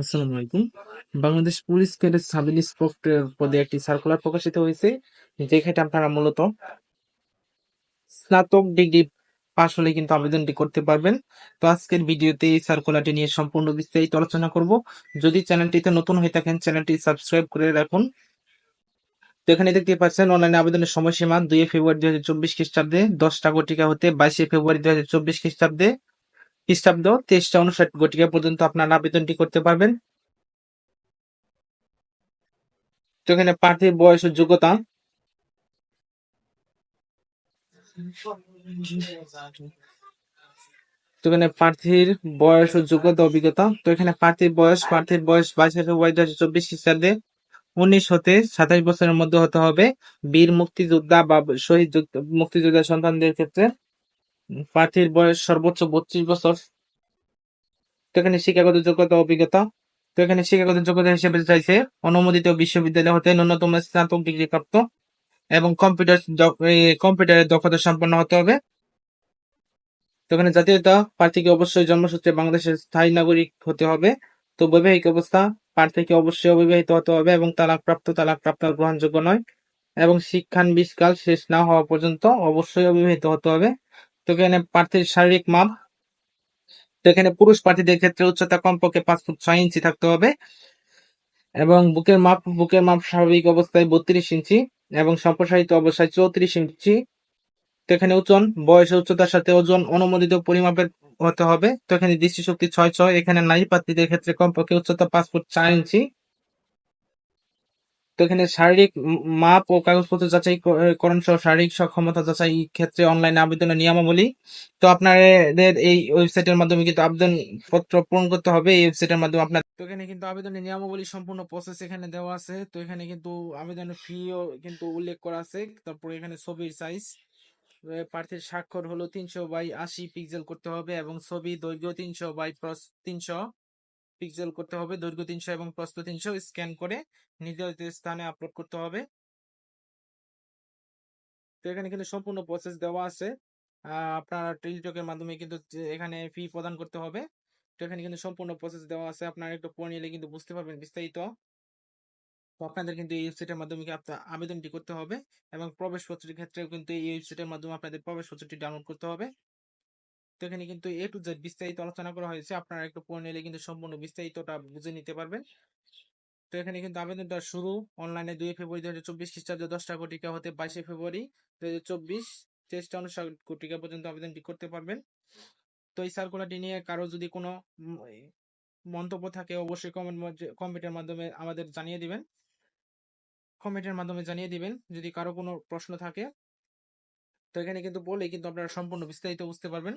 আসসালামু আলাইকুম। Bangladesh police cadet sub inspector পদে একটি সার্কুলার প্রকাশিত হয়েছে, যেখানে আপনারা মূলত স্নাতক ডিগ্রি পাশ হলে কিন্তু আবেদনটি করতে পারবেন। তো আজকের ভিডিওতে এই সার্কুলারটি নিয়ে সম্পূর্ণ বিস্তারিত আলোচনা করব। যদি চ্যানেলটিতে নতুন হয়ে থাকেন, চ্যানেলটি সাবস্ক্রাইব করে রাখুন। তো এখানে দেখতে পাচ্ছেন, অনলাইনে আবেদনের সময়সীমা দুই ফেব্রুয়ারি দুই হাজার চব্বিশ খ্রিস্টাব্দে দশটা গটিকা হতে বাইশে ফেব্রুয়ারি দুই হাজার চব্বিশ খ্রিস্টাব্দে। খ্রিস্টাব্দ তেইশটা উনষাট গটিকা পর্যন্ত আপনারা আবেদনটি করতে পারবেন। তো এখানে প্রার্থীর বয়স ও যোগ্যতা। তো এখানে প্রার্থীর বয়স ও যোগ্যতা, অভিজ্ঞতা। তো এখানে প্রার্থীর বয়স প্রার্থীর বয়স বাইশে ফেব্রুয়ারি দু হাজার চব্বিশ খ্রিস্টাব্দে উনিশ হতে সাতাশ বছরের মধ্যে হতে হবে। বীর মুক্তিযোদ্ধা বা শহীদ যোদ্ধা- মুক্তিযোদ্ধা সন্তানদের ক্ষেত্রে প্রার্থীর বয়স সর্বোচ্চ বত্রিশ বছর। তো এখানে শিক্ষাগত যোগ্যতা অভিজ্ঞতা। তো এখানে শিক্ষাগত যোগ্যতা হিসেবে চাইছে অনুমোদিত বিশ্ববিদ্যালয় হতে ন্যূনতম স্নাতক ডিগ্রি প্রাপ্ত এবং কম্পিউটার কম্পিউটারের দক্ষতা সম্পন্ন হতে হবে। তো এখানে জাতীয়তা প্রার্থীকে অবশ্যই জন্মসূত্রে বাংলাদেশের স্থায়ী নাগরিক হতে হবে। তো বৈবাহিক অবস্থা প্রার্থীকে অবশ্যই অবিবাহিত হতে হবে এবং তালাকপ্রাপ্ত তালাকপ্রাপ্ত গ্রহণযোগ্য নয়। এবং শিক্ষানবিশকাল শেষ না হওয়া পর্যন্ত অবশ্যই অবিবাহিত হতে হবে। তো এখানে প্রার্থীর শারীরিক মাপ। তো এখানে পুরুষ প্রার্থীদের ক্ষেত্রে উচ্চতা কমপক্ষে পাঁচ ফুট ছয় ইঞ্চি থাকতে হবে। এবং বুকের মাপ বুকের মাপ স্বাভাবিক অবস্থায় বত্রিশ ইঞ্চি এবং সম্প্রসারিত অবস্থায় চৌত্রিশ ইঞ্চি। তো এখানে ওজন, বয়স ও উচ্চতার সাথে ওজন অনুমোদিত পরিমাপের হতে হবে। তো এখানে দৃষ্টিশক্তি ছয় ছয়, এখানে নারী প্রার্থীদের ক্ষেত্রে কমপক্ষে উচ্চতা পাঁচ ফুট চার ইঞ্চি। তো এখানে শারীরিক মাপ ও কাগজপত্র যাচাই করণ সহ শারীরিক সক্ষমতা যাচাই ক্ষেত্রে অনলাইনে আবেদনের নিয়মাবলী। তো আপনাদের এই ওয়েবসাইটের মাধ্যমে কিন্তু আবেদন পত্র পূরণ করতে হবে। এই ওয়েবসাইটের মাধ্যমে আপনার তো এখানে কিন্তু আবেদনের নিয়মাবলী সম্পূর্ণ প্রসেস এখানে দেওয়া আছে। তো এখানে কিন্তু আবেদনের ফিও কিন্তু উল্লেখ করা আছে। তারপরে এখানে ছবির সাইজ প্রার্থীর স্বাক্ষর হলো তিনশো বাই আশি পিক্সেল করতে হবে এবং ছবি দৈর্ঘ্য তিনশো বাই তিনশো। পিক্সেল করতে হবে, দৈর্ঘ্য তিনশো এবং প্রস্থ তিনশো স্ক্যান করে নির্ধারিত স্থানে আপলোড করতে হবে। তো এখানে কিন্তু সম্পূর্ণ প্রসেস দেওয়া আছে। আপনার টেলিটকের মাধ্যমে কিন্তু এখানে ফি প্রদান করতে হবে। তো এখানে কিন্তু সম্পূর্ণ প্রসেস দেওয়া আছে। আপনারা একটু পড়ে নিলে কিন্তু বুঝতে পারবেন বিস্তারিত। আপনাদের কিন্তু এই ওয়েবসাইটের মাধ্যমে আবেদনটি করতে হবে এবং প্রবেশপত্রের ক্ষেত্রেও কিন্তু এই ওয়েবসাইটের মাধ্যমে আপনাদের প্রবেশপত্রটি ডাউনলোড করতে হবে। তো এখানে কিন্তু এ টু জেড বিস্তারিত আলোচনা করা হয়েছে। আপনারা একটু পড়ে নিলে কিন্তু সম্পূর্ণ বিস্তারিতটা বুঝে নিতে পারবেন। তো এখানে কিন্তু আবেদনটা শুরু। অনলাইনে দুই ফেব্রুয়ারি দু হাজার চব্বিশ খ্রিস্টাব্দে দশটা কোটিকা হতে বাইশে ফেব্রুয়ারি দু হাজার চব্বিশ। তেইশটা অনুসার কোটিকা পর্যন্ত আবেদনটি করতে পারবেন। তো এই সার্কুলারটি নিয়ে কারও যদি কোনো মন্তব্য থাকে অবশ্যই কমেন্ট কমেন্টের মাধ্যমে আমাদের জানিয়ে দিবেন। কমেন্টের মাধ্যমে জানিয়ে দিবেন যদি কারও কোনো প্রশ্ন থাকে। তো এখানে কিন্তু বলে কিন্তু আপনারা সম্পূর্ণ বিস্তারিত বুঝতে পারবেন।